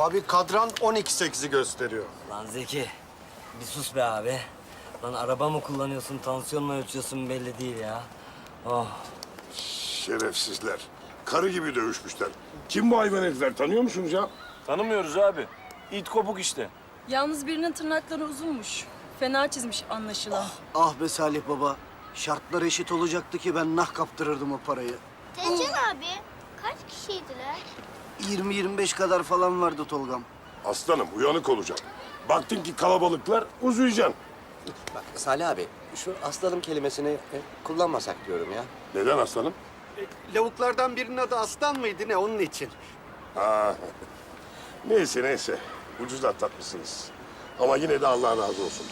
Abi kadran 12.8'i gösteriyor. Lan Zeki, bir sus be abi. Lan araba mı kullanıyorsun, tansiyon mu ölçüyorsun belli değil ya. Oh, Şerefsizler. Karı gibi dövüşmüşler. Kim bu hayvan herifler tanıyor musunuz ya? Tanımıyoruz abi. İt kopuk işte. Yalnız birinin tırnakları uzunmuş. Fena çizmiş anlaşılan. Ah be Salih baba. Şartlar eşit olacaktı ki ben nah kaptırırdım o parayı. Tezcan abi kaç kişiydiler? 20-25 kadar falan vardı Tolgam. Aslanım uyanık olacaksın. Baktın ki kalabalıklar uzayacaksın. Bak Salih abi şu aslanım kelimesini e, kullanmasak diyorum ya. Neden aslanım? Lavuklardan birinin adı Aslan mıydı ne onun için? Ha. Neyse neyse. Ucuz atlatmışsınız. Ama yine de Allah razı olsun.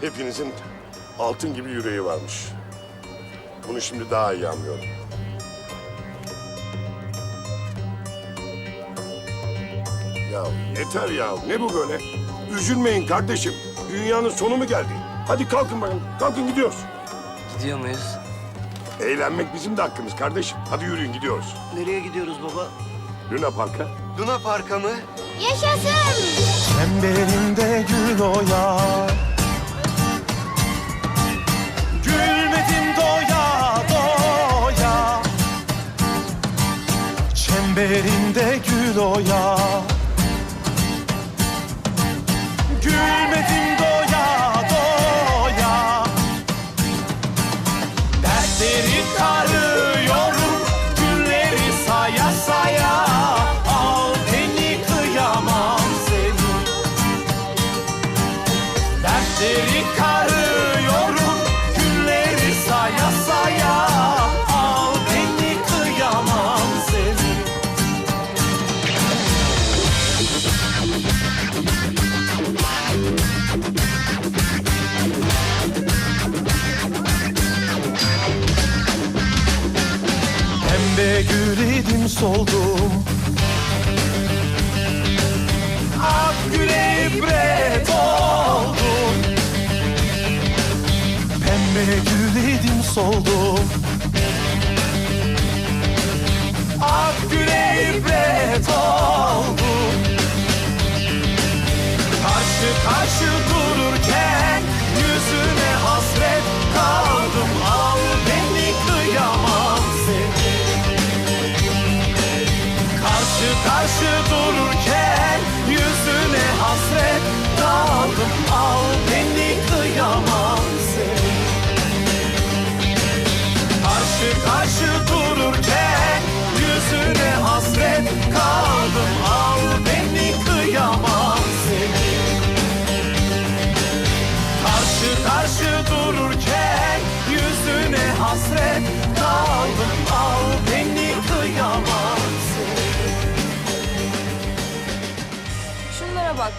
Hepinizin altın gibi yüreği varmış. Bunu şimdi daha iyi anlıyorum. Ya yeter ya. Ne bu böyle? Üzülmeyin kardeşim. Dünyanın sonu mu geldi? Hadi kalkın bakın. Kalkın gidiyoruz. gidiyor muyuz? Eğlenmek bizim de hakkımız kardeşim. Hadi yürüyün gidiyoruz. Nereye gidiyoruz baba? Luna Park'a. Luna Park'a mı? Yaşasın! Çemberinde gül oya Gülmedim doya doya Çemberinde gül oya Gülmedim doya Pembe gül idim soldum Ak güle ibret oldum Pembe gül idim soldum Ak güle ibret oldum Karşı karşı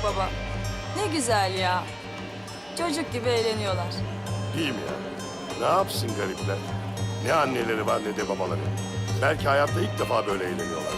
baba. Ne güzel ya. Çocuk gibi eğleniyorlar. İyi mi ya? Ne yapsın garipler? Ne anneleri var ne de babaları. Belki hayatta ilk defa böyle eğleniyorlar.